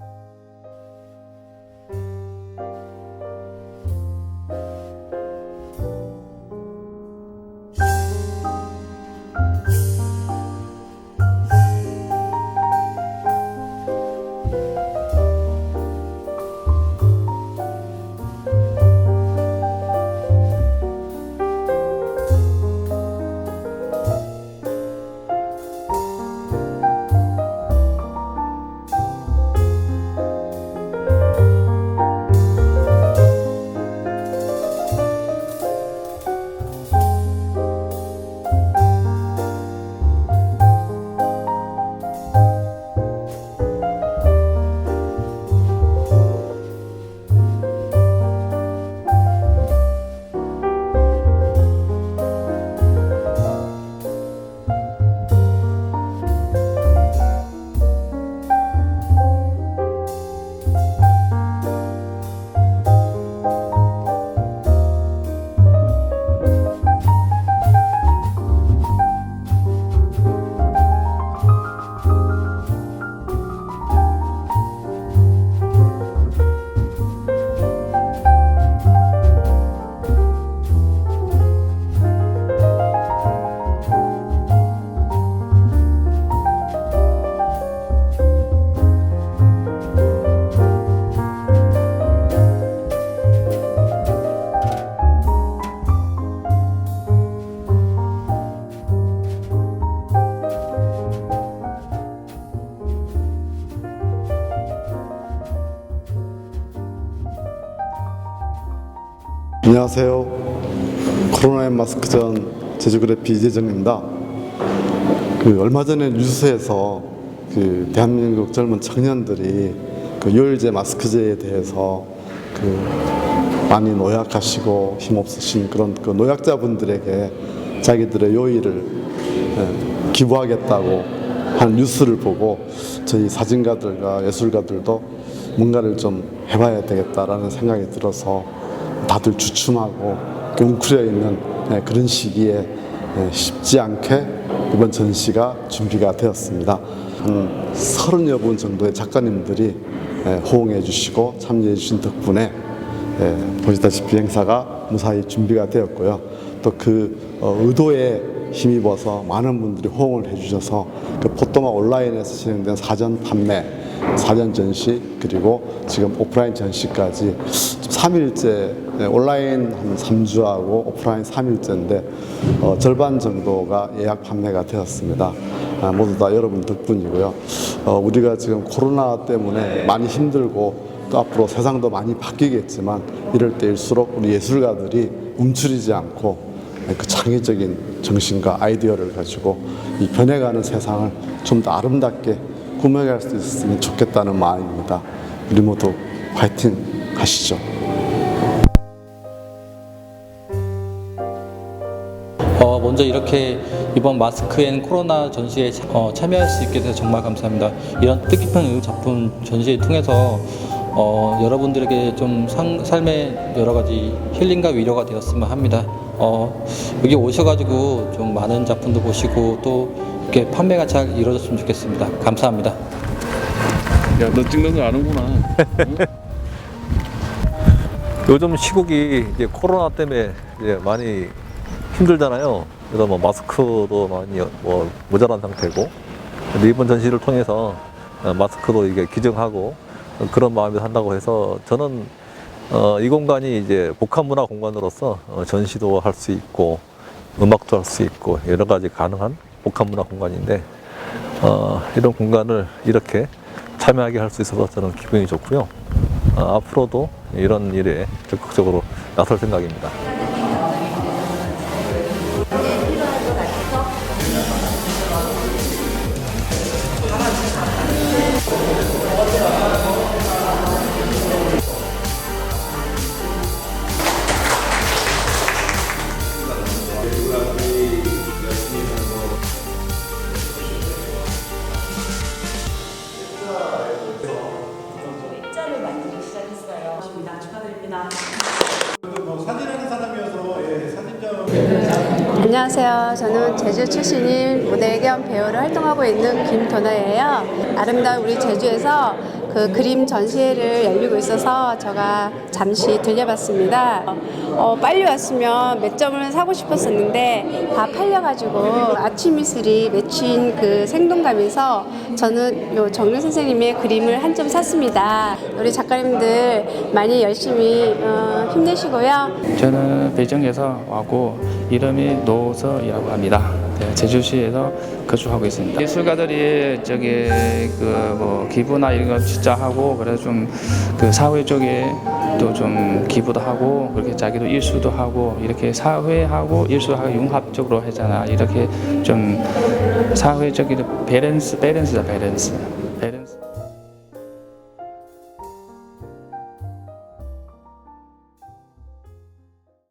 you. 안녕하세요. 코로나19 마스크 전 제주그래피 이재정입니다. 그 얼마 전에 뉴스에서 그 대한민국 젊은 청년들이 그 요일제 마스크제에 대해서 그 많이 노약하시고 힘없으신 그런 그 노약자분들에게 자기들의 요일을 예, 기부하겠다고 하는 뉴스를 보고 저희 사진가들과 예술가들도 뭔가를 좀 해봐야 되겠다라는 생각이 들어서 다들 주춤하고 웅크려 있는 예, 그런 시기에 예, 쉽지 않게 이번 전시가 준비가 되었습니다. 한 서른여 분 정도의 작가님들이 예, 호응해 주시고 참여해 주신 덕분에 예, 보시다시피 행사가 무사히 준비가 되었고요. 또 그 의도에 힘입어서 많은 분들이 호응을 해주셔서 그 포토마 온라인에서 진행된 사전 판매, 사전 전시 그리고 지금 오프라인 전시까지 3일째 온라인 한 3주하고 오프라인 3일째인데 어, 절반 정도가 예약 판매가 되었습니다. 아, 모두 다 여러분 덕분이고요. 어, 우리가 지금 코로나 때문에 많이 힘들고 또 앞으로 세상도 많이 바뀌겠지만 이럴 때일수록 우리 예술가들이 움츠리지 않고 그 창의적인 정신과 아이디어를 가지고 이 변해가는 세상을 좀 더 아름답게 꾸며갈 수 있으면 좋겠다는 마음입니다. 우리 모두 화이팅 하시죠. 어, 먼저 이렇게 이번 마스크 앤 코로나 전시에 차- 어, 참여할 수 있게 돼서 정말 감사합니다. 이런 뜻깊은 작품 전시를 통해서 어, 여러분들에게 좀 상- 삶의 여러 가지 힐링과 위로가 되었으면 합니다. 어, 여기 오셔가지고 좀 많은 작품도 보시고 또 이렇게 판매가 잘 이루어졌으면 좋겠습니다. 감사합니다. 야, 너 찍는 거 아는구나. 요즘 시국이 이제 코로나 때문에 이제 많이 힘들잖아요. 그래서 뭐 마스크도 많이 뭐 모자란 상태고 근데 이번 전시를 통해서 어, 마스크도 이게 기증하고 그런 마음이 한다고 해서 저는 어, 이 공간이 이제 복합 문화 공간으로서 어, 전시도 할 수 있고 음악도 할 수 있고 여러 가지 가능한 복합 문화 공간인데 어, 이런 공간을 이렇게 참여하게 할 수 있어서 저는 기분이 좋고요. 어, 앞으로도 이런 일에 적극적으로 나설 생각입니다. 좋습니다. 축하드립니다. 안녕하세요. 저는 제주 출신인 모델 겸 배우로 활동하고 있는 김도나예요. 아름다운 우리 제주에서 그 그림 전시회를 열리고 있어서 제가 잠시 들려봤습니다. 어, 빨리 왔으면 몇 점을 사고 싶었었는데 다 팔려가지고 아침 이슬이 맺힌 그 생동감에서 저는 요 정윤 선생님의 그림을 한 점 샀습니다. 우리 작가님들 많이 열심히 어, 힘내시고요. 저는 베이징에서 왔고 이름이 노서이라고 합니다. 네, 제주시에서 거주하고 있습니다. 예술가들이 저기 그뭐 기부나 이런 거 진짜 하고 그래서 좀 그 사회 쪽에 또 좀 기부도 하고 그렇게 자기도 일수도 하고 이렇게 사회하고 일수하고 융합적으로 하잖아. 이렇게 좀 사회적인 밸런스 밸런스다 밸런스 밸런스.